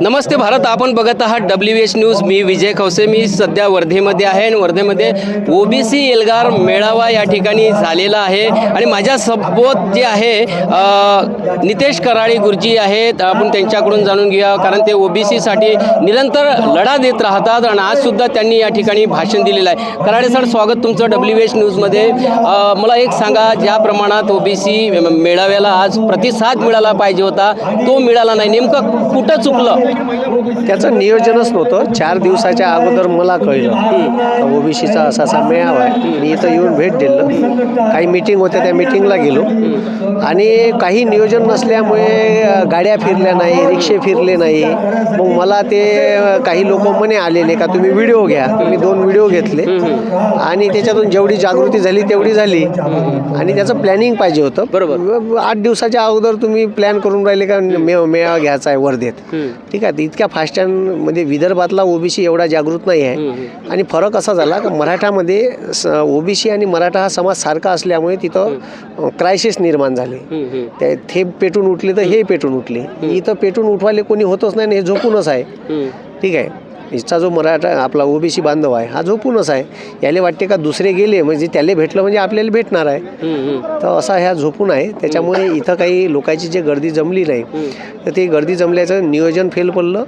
नमस्ते भारत आपण बघत आहात डब्ल्यू एच न्यूज मी विजय खवसे. मी सध्या वर्धेमध्ये आहे आणि वर्धेमध्ये ओबीसी एल्गार मेळावा या ठिकाणी झालेला आहे. आणि माझ्या सोबत जे आहे नितेश कराळे गुरुजी आहेत. आपण त्यांच्याकडून जाणून घेऊया कारण ते ओबीसीसाठी निरंतर लढा देत राहतात आणि आजसुद्धा त्यांनी या ठिकाणी भाषण दिलेलं आहे. कराळे सर स्वागत तुमचं डब्ल्यू एच न्यूजमध्ये मला एक सांगा ज्या प्रमाणात ओबीसी मेळाव्याला आज प्रतिसाद मिळाला पाहिजे होता तो मिळाला नाही. नेमकं कुठं चुकलं? त्याचं नियोजनच नव्हतं. चार दिवसाच्या अगोदर मला कळलं. ओबीसीचा असा असा मेळावा आहे. मी इथं येऊन भेट दिलं. काही मिटिंग होत्या त्या मिटिंगला गेलो. आणि काही नियोजन नसल्यामुळे गाड्या फिरल्या नाही रिक्षे फिरले नाही. मग मला ते काही लोक म्हणे आलेले का तुम्ही व्हिडिओ घ्या. तुम्ही दोन व्हिडिओ घेतले. आणि त्याच्यातून जेवढी जागृती झाली तेवढी झाली. आणि त्याचं प्लॅनिंग पाहिजे होतं. बरोबर. आठ दिवसाच्या अगोदर तुम्ही प्लॅन करून राहिले का मे मेळावा घ्यायचा आहे वर्धेत. ठीक आहे इतक्या फास्टमध्ये विदर्भातला ओबीसी एवढा जागृत नाही आहे. आणि फरक असा झाला की मराठामध्ये ओबीसी आणि मराठा हा समाज सारखा असल्यामुळे तिथं क्रायसिस निर्माण झाले. ते ते पेटून उठले तर हे पेटून उठले. इथं पेटून उठवायला कोणी होतच नाही आणि हे झोपूनच आहे. ठीक आहे. हिचा जो मराठा आपला ओबीसी बांधव आहे हा झोपूनच आहे. याले वाटते का दुसरे गेले म्हणजे त्याला भेटलं म्हणजे आपल्याला भेटणार आहे. तर असा ह्या झोपून आहे. त्याच्यामुळे इथं काही लोकांची जी गर्दी जमली नाही. तर ते गर्दी जमल्याचं नियोजन फेल पडलं.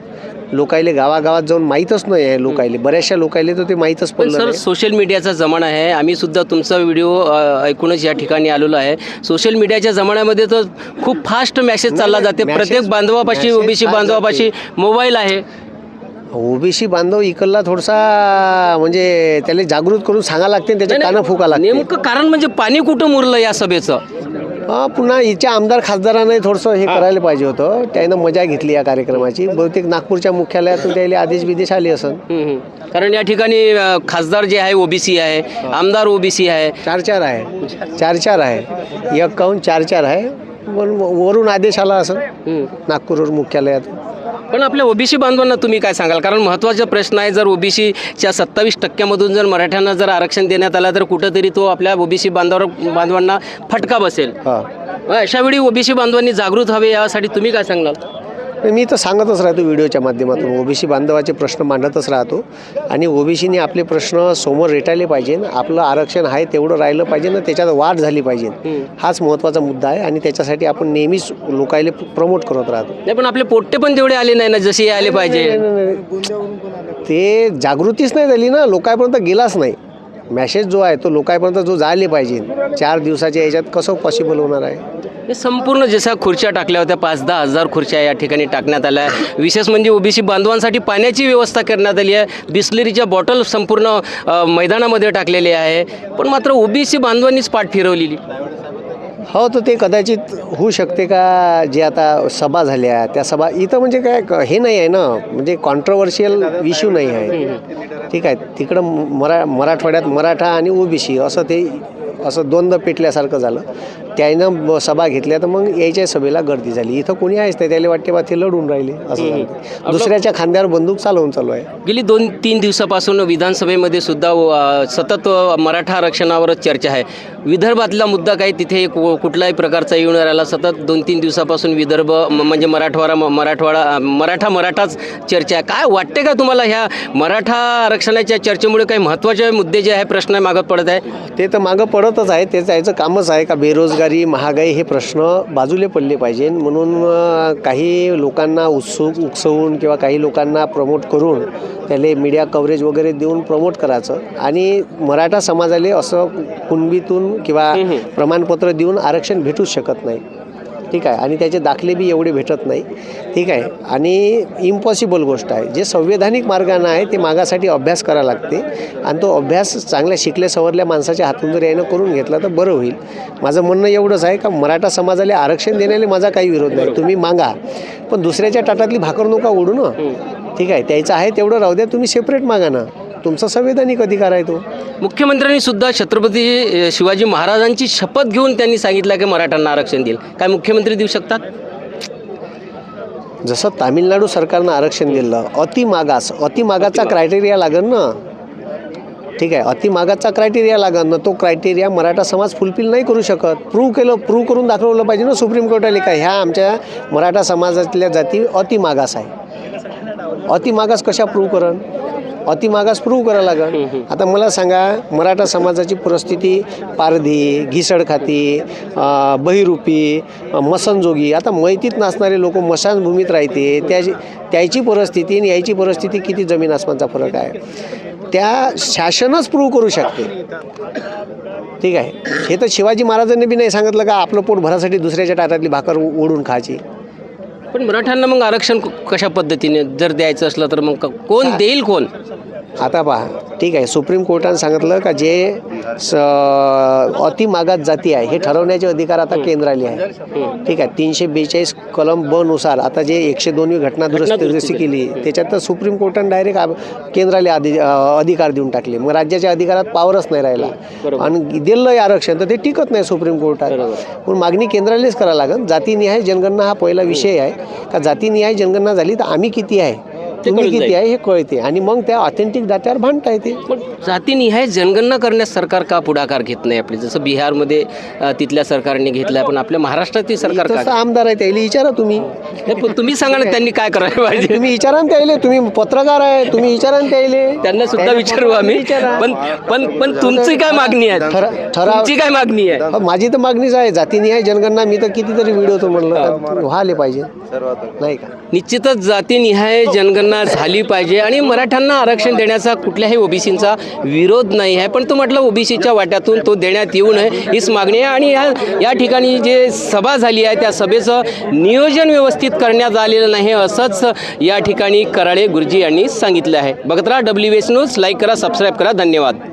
लोकायले गावागावात जाऊन माहीतच नाही आहे लोकायले. बऱ्याचशा लोकायले तर ते माहीतच पडलं सर. सोशल मीडियाचा जमाना आहे. आम्ही सुद्धा तुमचा व्हिडिओ ऐकूनच या ठिकाणी आलेलो आहे. सोशल मीडियाच्या जमान्यामध्ये तर खूप फास्ट मेसेज चालला जाते. प्रत्येक बांधवापाशी ओबीसी बांधवापाशी मोबाईल आहे. ओबीसी बांधव इकडला थोडासा म्हणजे त्याला जागृत करून सांगा लागते आणि त्याच्या कानं फुका लागते. नेमकं कारण म्हणजे पाणी कुठं मुरलं या सभेचं? हा पुन्हा हिच्या आमदार खासदारांनाही थोडंसं हे करायला पाहिजे होतं. त्यानं मजा घेतली या कार्यक्रमाची. बहुतेक नागपूरच्या मुख्यालयातून त्याला आदेश विदेश आले असन. हम्म, हम्म. कारण या ठिकाणी अ, खासदार जे आहे ओबीसी आहे. आमदार ओबीसी आहे. चार चार आहे. चार चार आहे. एक काहून चार चार आहे. पण वरून आदेश आला असं हम्म. नागपूरवर मुख्यालयात. पण आपल्या ओबीसी बांधवांना तुम्ही काय सांगाल? कारण महत्त्वाचा प्रश्न आहे जर ओबीसीच्या सत्तावीस टक्क्यामधून जर मराठ्यांना जर आरक्षण देण्यात आलं तर कुठंतरी तो आपल्या ओबीसी बांधव बांधवांना फटका बसेल. हा. अशा वेळी ओबीसी बांधवांनी जागृत व्हावे यासाठी तुम्ही काय सांगणार? मी तर सांगतच राहतो व्हिडिओच्या माध्यमातून. ओबीसी बांधवाचे प्रश्न मांडतच राहतो. आणि ओबीसीने आपले प्रश्न समोर रेटायले पाहिजे. आपलं आरक्षण आहे तेवढं राहिलं पाहिजे ना त्याच्यात वाढ झाली पाहिजे. हाच महत्त्वाचा मुद्दा आहे आणि त्याच्यासाठी आपण नेहमीच लोकायले प्रमोट करत राहतो. नाही पण आपले पोट्टे पण तेवढे आले नाही ना जसे आले पाहिजे. ते जागृतीच नाही झाली ना लोकांपर्यंत गेलाच नाही. मॅसेज जो आहे तो लोकांपर्यंत जो जायला पाहिजे. चार दिवसाच्या याच्यात कसं पॉसिबल होणार आहे? संपूर्ण जशा खुर्च्या टाकल्या होत्या पाच दहा हजार खुर्च्या या ठिकाणी टाकण्यात आल्या. विशेष म्हणजे ओबीसी बांधवांसाठी पाण्याची व्यवस्था करण्यात आली आहे. बिस्लरीच्या बॉटल संपूर्ण मैदानामध्ये टाकलेले आहे. पण मात्र ओबीसी बांधवांनीच पाठ फिरवलेली. हो तर ते कदाचित होऊ शकते का? जे आता सभा झाल्या त्या सभा इथं म्हणजे काय हे नाही आहे ना? म्हणजे कॉन्ट्रोवर्शियल इश्यू नाही आहे. ठीक आहे तिकडं मरा मराठवाड्यात मराठा आणि ओबीसी असं ते असं द्वंद्व पेटल्यासारखं झालं. त्यानं सभा घेतल्या तर मग यायच्या सभेला गर्दी झाली. इथं कोणी आहेच नाही. त्याला वाटते बा ते लढून राहिले. असं झालं. दुसऱ्याच्या खांद्यावर बंदूक चालवून चालू आहे. गेली दोन तीन दिवसापासून विधानसभेमध्ये सुद्धा सतत मराठा आरक्षणावरच चर्चा आहे. विदर्भातला मुद्दा काही तिथे कु- कुठल्याही प्रकारचा येऊन राहिला. सतत दोन तीन दिवसापासून विदर्भ म्हणजे मराठवाडा मराठवाडा मराठा मराठाच चर्चा आहे. काय वाटते का तुम्हाला ह्या मराठा आरक्षणाच्या चर्चेमुळे काही महत्त्वाचे मुद्दे जे आहे प्रश्न मागत पडत आहे? ते तर मागं पडतच आहे. ते त्याचं कामच आहे का? बेरोजगारी महागाई हे प्रश्न बाजूले पडले पाहिजे. म्हणून काही लोकांना उत्सुक उकसवून किंवा काही लोकांना प्रमोट करून त्याले मीडिया कव्हरेज वगैरे देऊन प्रमोट करायचं. आणि मराठा समाजाले असं कुणबीतून किंवा प्रमाणपत्र देऊन आरक्षण भेटूच शकत नाही. ठीक आहे. आणि त्याचे दाखले बी एवढे भेटत नाही. ठीक आहे. आणि इम्पॉसिबल गोष्ट आहे. जे संवैधानिक मार्गानं आहे ते मागासाठी अभ्यास करावा लागते. आणि तो अभ्यास चांगल्या शिकल्या सवरल्या माणसाच्या हातून जर यानं करून घेतला तर बरं होईल. माझं म्हणणं एवढंच आहे का मराठा समाजाला आरक्षण देण्याला माझा काही विरोध नाही. तुम्ही मागा. पण दुसऱ्याच्या ताटातली भाकर नका ओढू ना. ठीक आहे. त्याचं आहे तेवढं. राहू द्या. तुम्ही सेपरेट मागा ना. तुमचा संवैधानिक अधिकार आहे तो. मुख्यमंत्र्यांनी सुद्धा छत्रपती शिवाजी महाराजांची शपथ घेऊन त्यांनी सांगितलं की मराठ्यांना आरक्षण देईल. काय मुख्यमंत्री देऊ शकतात? जसं तामिळनाडू सरकारनं आरक्षण दिलं अति मागास अति मागाचा क्रायटेरिया लागेल ना? ठीक आहे अति मागाचा क्रायटेरिया लागत ना तो क्रायटेरिया मराठा समाज फुलफिल नाही करू शकत. प्रूव्ह केलं प्रूव्ह करून दाखवलं पाहिजे ना सुप्रीम कोर्टाला का ह्या आमच्या मराठा समाजातल्या जाती अति मागास आहे. अति मागास कशा प्रूव्ह करण अति मागास प्रूव्ह करावं लागेल आता मला सांगा मराठा समाजाची परिस्थिती पारधी घिसडखाती बहिरूपी मसनजोगी आता मैतीत नसणारे लोक मशानभूमीत राहते त्याची त्याची परिस्थिती आणि याची परिस्थिती किती जमीन आसमानचा फरक आहे? त्या शासनच प्रूव्ह करू शकते. ठीक आहे? हे तर शिवाजी महाराजांनी बी नाही सांगितलं का आपलं पोट भरासाठी दुसऱ्याच्या टाटातली भाकर ओढून खायची. पण मराठ्यांना मग आरक्षण क- कशा पद्धतीने जर द्यायचं असलं तर मग क- कोण देईल कोण? आता पहा ठीक आहे सुप्रीम कोर्टानं सांगितलं का जे स अति मागात जाती आहे हे ठरवण्याचे अधिकार आता केंद्राले आहे ठीक आहे तीनशे बेचाळीस कलम ब नुसार आता जे एकशे दोनवी घटना दुरुस्ती जशी केली. त्याच्यात तर सुप्रीम कोर्टानं डायरेक्ट केंद्राला अधि अ, अधिकार देऊन टाकले. मग राज्याच्या अधिकारात पावरच नाही राहिला. आणि दिलं आहे आरक्षण तर ते टिकत नाही सुप्रीम कोर्टात. पण मागणी केंद्रालाच करावं लागेल. जातीनिहाय जनगणना हा पहिला विषय आहे. का जातीनिहाय जनगणना झाली तर आम्ही किती आहे? तुम्ही कळून किती जाईल. आहे हे कळते. आणि मग त्या ऑथेंटिक डाट्यावर भांडता येते पण जातीनिहाय जनगणना करण्यास सरकार का पुढाकार घेत नाही आपले? जसं बिहारमध्ये अ, तिथल्या सरकारने घेतलं पण आपल्या महाराष्ट्रातील सरकार का तसं आमदार आहे त्याला विचारा तुम्ही. नाही, पण तुम्ही सांगा ना त्यांनी काय करायला पाहिजे? तुम्ही विचारा ना त्याले. तुम्ही पत्रकार आहे तुम्ही विचारा ना त्याले. त्यांना सुद्धा विचारू आम्ही. विचारा. पण पण पण तुमची काय मागणी आहे? ठरा- ठराव तुमची काय मागणी आहे? हो, माझी तर मागणीच आहे. जातीनिहाय जनगणना. मी तर कितीतरी व्हिडिओ तो म्हणलं व्हायला पाहिजे. नाही का? निश्चितच जातीनिहाय जनगणना झाली पाहिजे आणि मराठ्यांना आरक्षण देण्याचा कुठल्याही ओबीसींचा विरोध नाही आहे. पण तो म्हटलं ओबीसीच्या वाट्यातून तो देण्यात येऊ नये हीच मागणी आहे. आणि या या ठिकाणी जे सभा झाली आहे त्या सभेचं नियोजन व्यवस्थित करण्यात आलेलं नाही असंच या ठिकाणी कराळे गुरुजी यांनी सांगितलं आहे. बघत राहा डब्ल्यू एस न्यूज लाईक करा सबस्क्राईब करा. धन्यवाद.